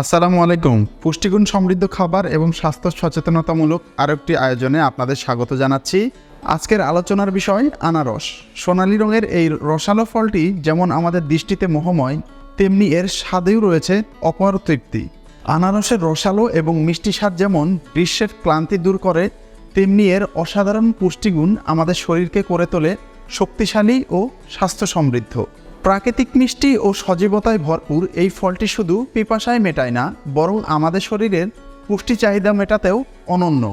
আসসালামু আলাইকুম। পুষ্টিগুণ সমৃদ্ধ খাবার এবং স্বাস্থ্য সচেতনতামূলক আরেকটি আয়োজনে আপনাদের স্বাগত জানাচ্ছি। আজকের আলোচনার বিষয় আনারস। সোনালী রঙের এই রসালো ফলটি যেমন আমাদের দৃষ্টিতে মোহময়, তেমনি এর স্বাদেও রয়েছে অপার তৃপ্তি। আনারসের রসালো এবং মিষ্টি স্বাদ যেমন গ্রীষ্মের ক্লান্তি দূর করে, তেমনি এর অসাধারণ পুষ্টিগুণ আমাদের শরীরকে করে তোলে শক্তিশালী ও স্বাস্থ্য সমৃদ্ধ। প্রাকৃতিক মিষ্টি ও সজীবতায় ভরপুর এই ফলটি শুধু পিপাসায় মেটায় না, বরং আমাদের শরীরের পুষ্টি চাহিদা মেটাতেও অনন্য।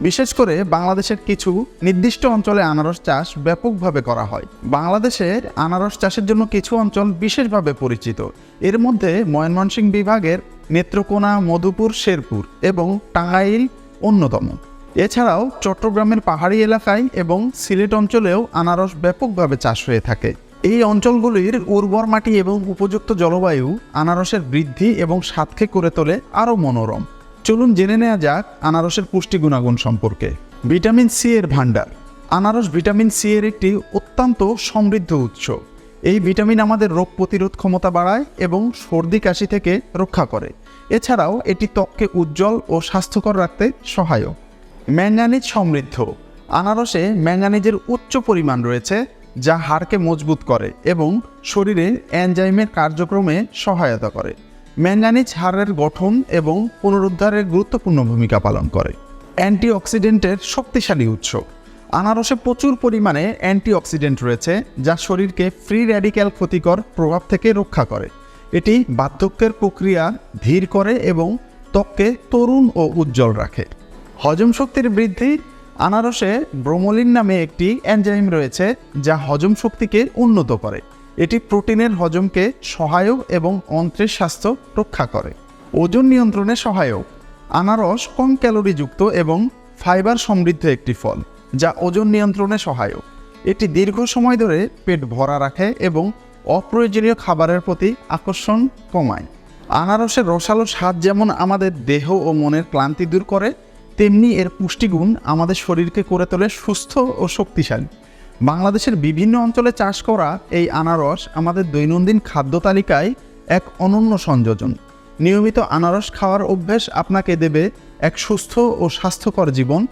বিশেষ করে বাংলাদেশের কিছু নির্দিষ্ট অঞ্চলে আনারস চাষ ব্যাপকভাবে করা হয়। বাংলাদেশের আনারস চাষের জন্য কিছু অঞ্চল বিশেষভাবে পরিচিত। এর মধ্যে ময়মনসিংহ বিভাগের নেত্রকোনা, মধুপুর, শেরপুর এবং টাঙ্গাইল অন্যতম। এছাড়াও চট্টগ্রামের পাহাড়ি এলাকায় এবং সিলেট অঞ্চলেও আনারস ব্যাপকভাবে চাষ হয়ে থাকে। এই অঞ্চলগুলির উর্বর মাটি এবং উপযুক্ত জলবায়ু আনারসের বৃদ্ধি এবং স্বাদকে করে তোলে আরও মনোরম। চলুন জেনে নেওয়া যাক আনারসের পুষ্টি গুণাগুণ সম্পর্কে। ভিটামিন সি এর ভাণ্ডার। আনারস ভিটামিন সি এর একটি অত্যন্ত সমৃদ্ধ উৎস। এই ভিটামিন আমাদের রোগ প্রতিরোধ ক্ষমতা বাড়ায় এবং সর্দি কাশি থেকে রক্ষা করে। এছাড়াও এটি ত্বককে উজ্জ্বল ও স্বাস্থ্যকর রাখতে সহায়ক। ম্যাঙ্গানিজ সমৃদ্ধ। আনারসে ম্যাঙ্গানিজের উচ্চ পরিমাণ রয়েছে যা হাড়কে মজবুত করে এবং শরীরে এনজাইমের কার্যক্রমে সহায়তা করে। ম্যাঙ্গানিজ হাড়ের গঠন এবং পুনরুদ্ধারের গুরুত্বপূর্ণ ভূমিকা পালন করে। অ্যান্টিঅক্সিডেন্টের শক্তিশালী উৎস। আনারসে প্রচুর পরিমাণে অ্যান্টিঅক্সিডেন্ট রয়েছে, যা শরীরকে ফ্রি র্যাডিক্যাল ক্ষতিকর প্রভাব থেকে রক্ষা করে। এটি বার্ধক্যের প্রক্রিয়া ধীর করে এবং ত্বককে তরুণ ও উজ্জ্বল রাখে। হজম শক্তির বৃদ্ধি আনারসে ব্রোমোলিন নামে একটি এনজাইম রয়েছে যা হজম শক্তিকে উন্নত করে। এটি প্রোটিনের হজমকে সহায়ক এবং অন্ত্রের স্বাস্থ্য রক্ষা করে। ওজন নিয়ন্ত্রণে সহায়ক। আনারস কম ক্যালোরিযুক্ত এবং ফাইবার সমৃদ্ধ একটি ফল, যা ওজন নিয়ন্ত্রণে সহায়ক। এটি দীর্ঘ সময় ধরে পেট ভরা রাখে এবং অপ্রয়োজনীয় খাবারের প্রতি আকর্ষণ কমায়। আনারসের রসালো স্বাদ যেমন আমাদের দেহ ও মনের ক্লান্তি দূর করে তেমনি এর পুষ্টিগুণ আমাদের শরীরকে করে তোলে সুস্থ ও শক্তিশালী। বাংলাদেশের বিভিন্ন অঞ্চলে চাষ করা এই আনারস আমাদের দৈনন্দিন খাদ্য তালিকায় এক অনন্য সংযোজন। নিয়মিত আনারস খাওয়ার অভ্যেস আপনাকে দেবে এক সুস্থ ও স্বাস্থ্যকর জীবন,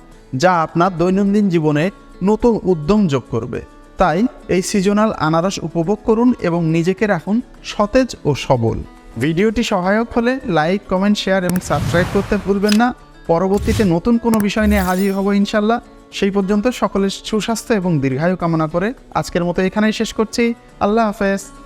যা আপনার দৈনন্দিন জীবনে নতুন উদ্যম যোগ করবে। তাই এই সিজনাল আনারস উপভোগ করুন এবং নিজেকে রাখুন সতেজ ও সবল। ভিডিওটি সহায়ক হলে লাইক কমেন্ট শেয়ার এবং সাবস্ক্রাইব করতে ভুলবেন না। পরবর্তীতে নতুন কোনো বিষয় নিয়ে হাজির হব ইনশাল্লাহ। সেই পর্যন্ত সকলের সুস্বাস্থ্য এবং দীর্ঘায়ু কামনা করে আজকের মতো এখানেই শেষ করছি। আল্লাহ হাফেজ।